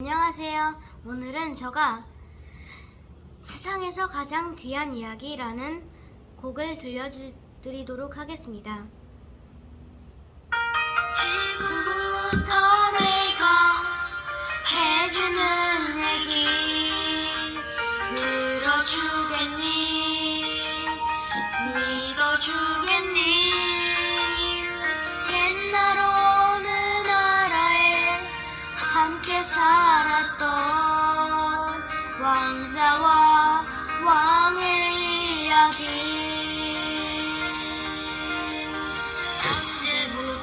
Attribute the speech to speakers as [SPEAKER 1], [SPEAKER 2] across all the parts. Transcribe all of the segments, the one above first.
[SPEAKER 1] 안녕하세요. 오늘은 제가 세상에서 가장 귀한 이야기라는 곡을 들려드리도록 하겠습니다. 지금부터 내가 해주는 얘기 들어주겠니? 믿어주겠니? 이야기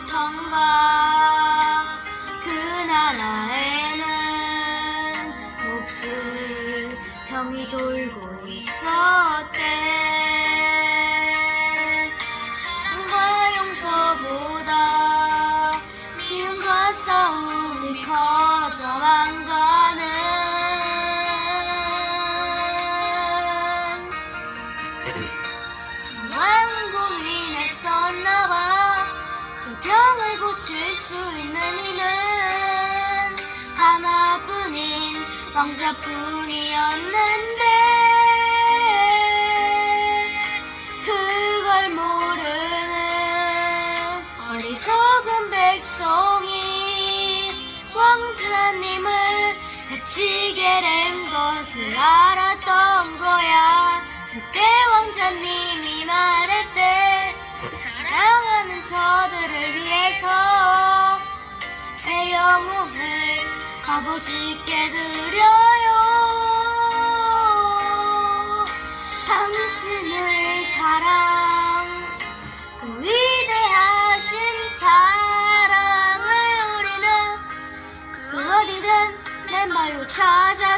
[SPEAKER 1] 언제부턴가 그 나라에는 몹쓸 병이 돌고 있었 왕자뿐이었는데 그걸 모르는 어리석은 백성이 왕자님을 해치게 된 것을 알았던 거야. 그때 왕자님이 말했 아버지께 드려요. 당신의 사랑 그 위대하신 사랑을 우리는 그 어디든 맨발로 찾아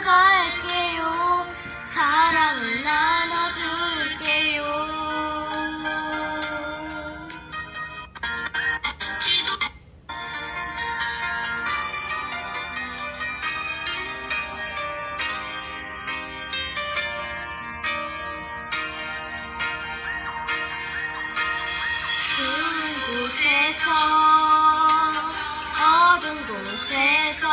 [SPEAKER 1] 곳에서 어두운 곳에서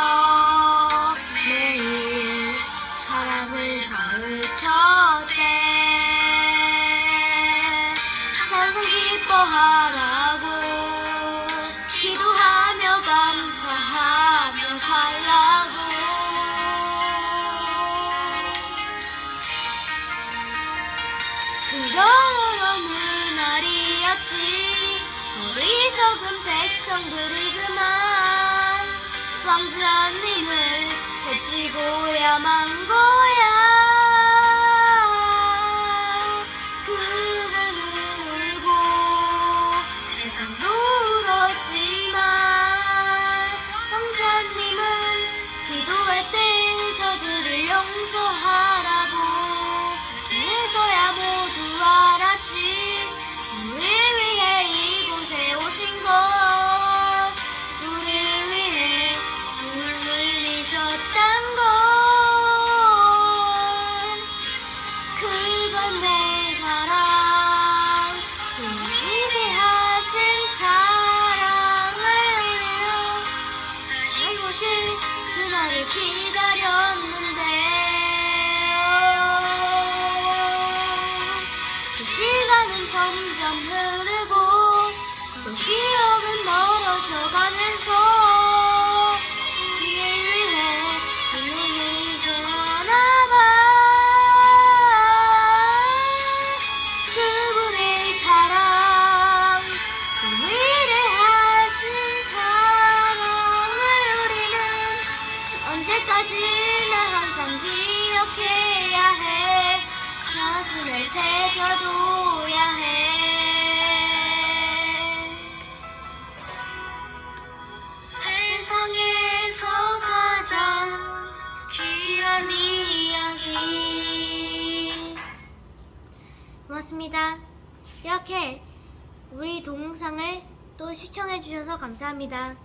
[SPEAKER 1] 매일 사랑을 가르쳤대. 항상 기뻐하라고 기도하며 감사하며 살라고. 그런 어리석은 백성들이 그만. 왕자님을 해치고야만 거 그건 내 사랑 그 위대하신 사랑을 위하여 다시 그날을 기다렸는데 그 시간은 점점 흐르고 또 기억은 멀어져 가면서 고맙습니다. 이렇게 우리 동영상을 또 시청해 주셔서 감사합니다.